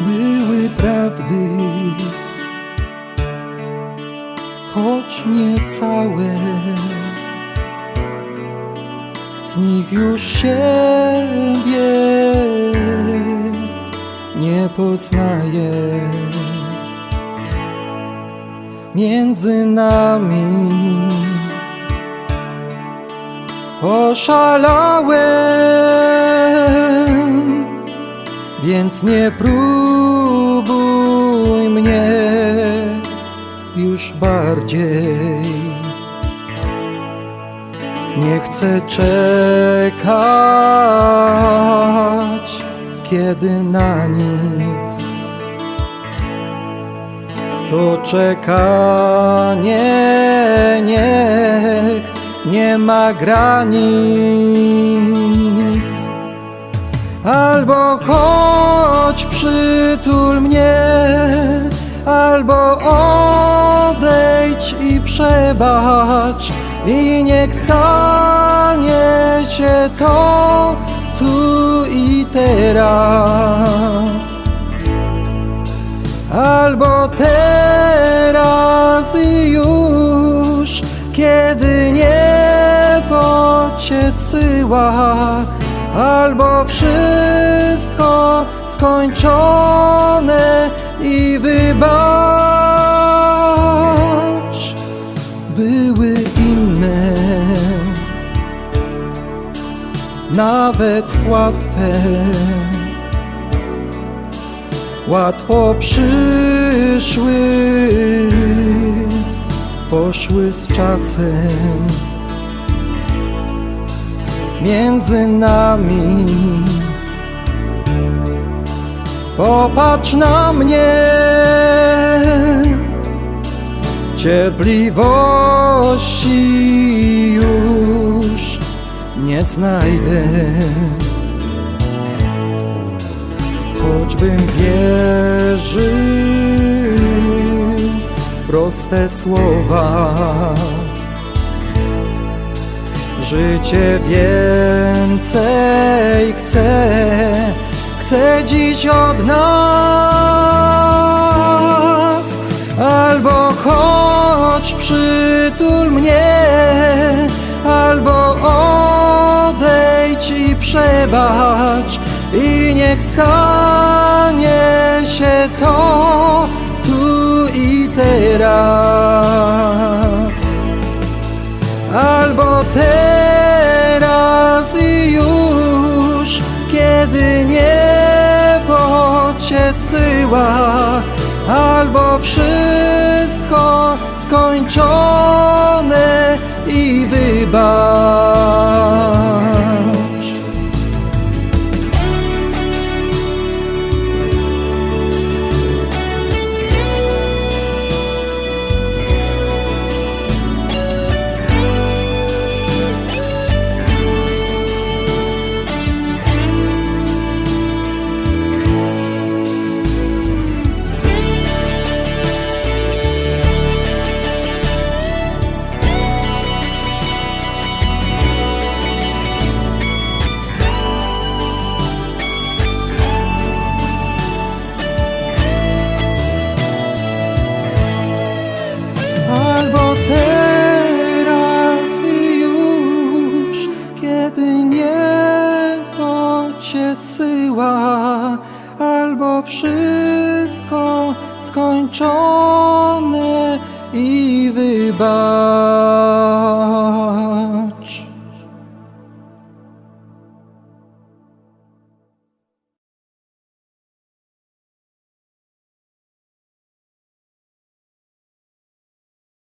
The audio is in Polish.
były prawdy, choć nie całe. Z nich już siebie nie poznaję. Między nami oszalałem więc nie próbuj mnie już bardziej. Nie chcę czekać, kiedy na nic. To czekanie niech nie ma granic. Albo chodź przytul mnie, albo odejdź i przebacz i niech stanie się to tu i teraz. Albo teraz i już, kiedy cię syła, albo wszystko skończone i wybacz. Były inne, nawet łatwe łatwo przyszły, poszły z czasem. Między nami. Popatrz na mnie, cierpliwości już nie znajdę. Choćbym wierzył proste słowa. Życie więcej chcę, chcę dziś od nas. Albo chodź przytul mnie, albo odejdź i przebacz i niech stanie się to tu i teraz. Kiedy niebo cię syła, albo wszystko skończone i wybacz. Cię syła, albo wszystko skończone i wybacz.